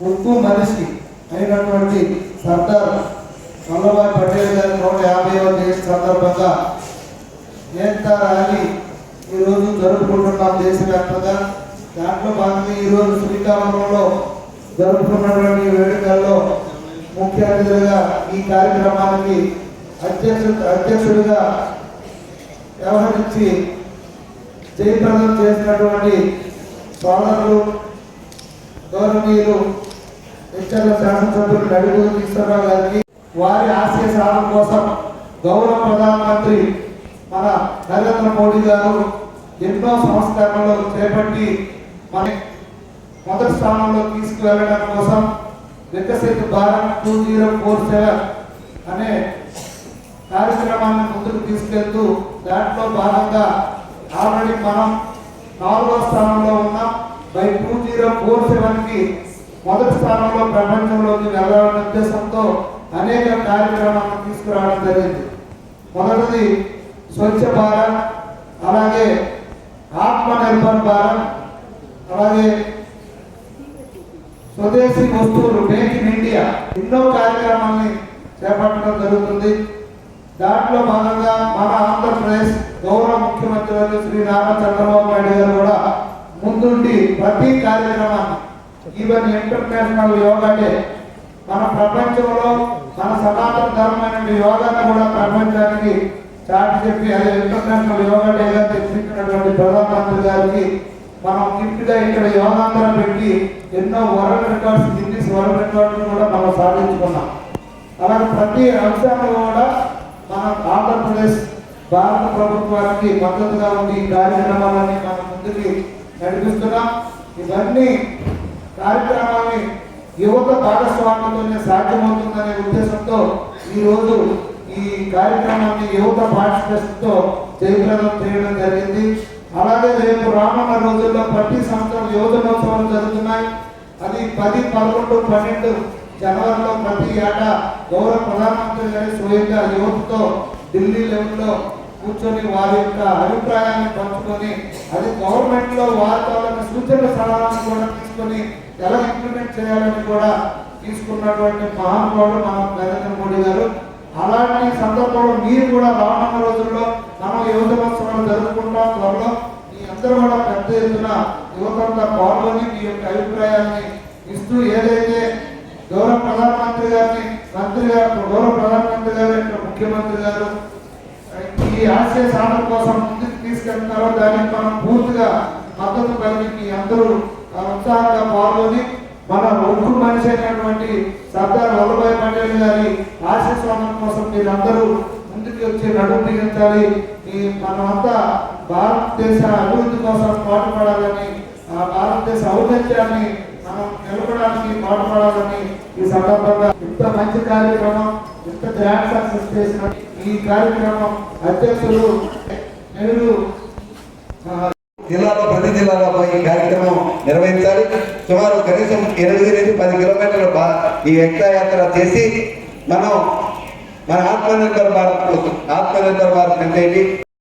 ఉప్పు మనిషి అయినటువంటి సర్దార్ వల్లభాయ్ పటేల్ గారి నూట యాభైవ జయంతి సందర్భంగా ఏకతా ర్యాలీ ఈరోజు జరుపుకుంటున్నాం దేశవ్యాప్తంగా దాంట్లో భాగంగా ఈరోజు శ్రీకాకుళంలో జరుపుకున్నటువంటి వేడుకల్లో ముఖ్య అతిథులుగా ఈ కార్యక్రమానికి అధ్యక్షు అధ్యక్షుడిగా వ్యవహరించి జయప్రదం చేసినటువంటి సోదరులు గౌరవనీయులు హెచ్చర్ల శాసనసభ్యులు నడుగు గారికి వారి ఆశయ సాధన కోసం గౌరవ ప్రధానమంత్రి మన నరేంద్ర మోడీ గారు ఎన్నో సంస్కరణలు చేపట్టి మన మొదటి స్థానంలో తీసుకువెళ్ళడం కోసం Viksit Bharat two zero four seven అనే కార్యక్రమాన్ని ముందుకు తీసుకెళ్తూ దాంట్లో భాగంగా ఆల్రెడీ మనం నాలుగో స్థానంలో ఉన్నాం. బై టూ జీరో ఫోర్ సెవెన్కి మొదటి స్థానంలో ప్రపంచంలోకి వెళ్ళాలనే ఉద్దేశంతో అనేక కార్యక్రమాలను తీసుకురావడం జరిగింది. మొదటిది స్వచ్ఛ భారత్ అలాగే ఆత్మనిర్భర్ భారత్ అలాగే స్వదేశీ వస్తువులు మేక్ ఇన్ ఇండియా ఎన్నో కార్యక్రమాల్ని చేపట్టడం జరుగుతుంది. దాంట్లో భాగంగా మన ఆంధ్రప్రదేశ్ గౌరవ ముఖ్యమంత్రి శ్రీ నారా చంద్రబాబు నాయుడు గారు కూడా ముందుండి ప్రతి కార్యక్రమాన్ని ఈవెన్ ఇంటర్నేషనల్ యోగా డే మన ప్రపంచంలో మన సనాతన ధర్మమైన యోగాను కూడా ప్రపంచానికి చాటి చెప్పి అదే ఇంటర్నేషనల్ యోగా డేగా తెప్పించినటువంటి ప్రధానమంత్రి గారికి మనం గిఫ్ట్గా ఇక్కడ యోగాంతరం పెట్టి ఎన్నో వరల్డ్ రికార్డ్స్ గిన్నీస్ వరల్డ్ రికార్డులు కూడా మనం సాధించుకున్నాం. అలాగే ప్రతి అంశాన్ని కూడా మన ఆంధ్రప్రదేశ్ భారత ప్రభుత్వానికి మద్దతుగా ఉండి ఈ కార్యక్రమాలన్నీ మనం ముందుకి నడిపిస్తున్నాం. ఇవన్నీ కార్యక్రమాన్ని యువత భాగస్వామ్యంతోనే సాధ్యమవుతుందనే ఉద్దేశంతో ఈ రోజు ఈ కార్యక్రమాన్ని యువత పార్టిసిపేషన్తో జయప్రదం చేయడం జరిగింది. అలాగే రేపు రానున్న రోజుల్లో ప్రతి సంవత్సరం యువజనోత్సవాలు జరుగుతున్నాయి. అది పది పదకొండు పన్నెండు జనవరిలో ప్రతి ఏటా గౌరవ ప్రధానమంత్రి గారి స్వయంగా యువతతో ఢిల్లీ లెవెల్లో కూర్చొని వారి యొక్క అభిప్రాయాన్ని పంచుకొని అది గవర్నమెంట్లో వారి తాలూకు సూచన సలహాలను కూడా తీసుకొని ఎలా ఇంప్లిమెంట్ చేయాలని కూడా తీసుకున్నటువంటి మహానుభావుడు మన నరేంద్ర మోడీ గారు. అలాంటి సందర్భంలో మీరు కూడా రానున్న రోజుల్లో మనం యువజనోత్సవాలు జరుపుకుంటాం. త్వరలో మీ అందరూ కూడా పెద్ద ఎత్తున యువతంతా పాల్గొని మీ యొక్క అభిప్రాయాన్ని ఇస్తూ ఏదైతే గౌరవ ప్రధానమంత్రి గారిని మంత్రి గారు గౌరవ ప్రధానమంత్రి గారు యొక్క ముఖ్యమంత్రి గారు ఈ ఆశయ సాధన కోసం ముందుకు తీసుకెళ్తున్నారో దానికి మనం పూర్తిగా మద్దతు కలిగి మీ అందరూ ఉత్సాహంగా పాల్గొని మన ఒక్కు మనిషి అయినటువంటి సర్దార్ వల్లభాయ్ పటేల్ గారి ఆశయ కోసం మీరందరూ ముందుకు వచ్చి నడుము బిగించాలి ఈ మనమంతా భారతదేశ అభివృద్ధి కోసం పాటుపడాలని ఆ భారతదేశ ఔన్నత్యాన్ని మనం నిలపడానికి పాటుపడాలని ఈ సందర్భంగా ఇంత మంచి కార్యక్రమం ఇంత గ్రాండ్ సక్సెస్ చేసిన ఈ కార్యక్రమం అధ్యక్షులు నెహ్రూ జిల్లాలో ప్రతి జిల్లాలో ఈ కార్యక్రమం నిర్వహించాలి. సుమారు కనీసం ఎనిమిది నుంచి పది కిలోమీటర్ల బా- ఈ యాత్ర చేసి మనం మన ఆత్మనిర్భర్ భారత్ ఆత్మనిర్భర్ భారత్ అంటే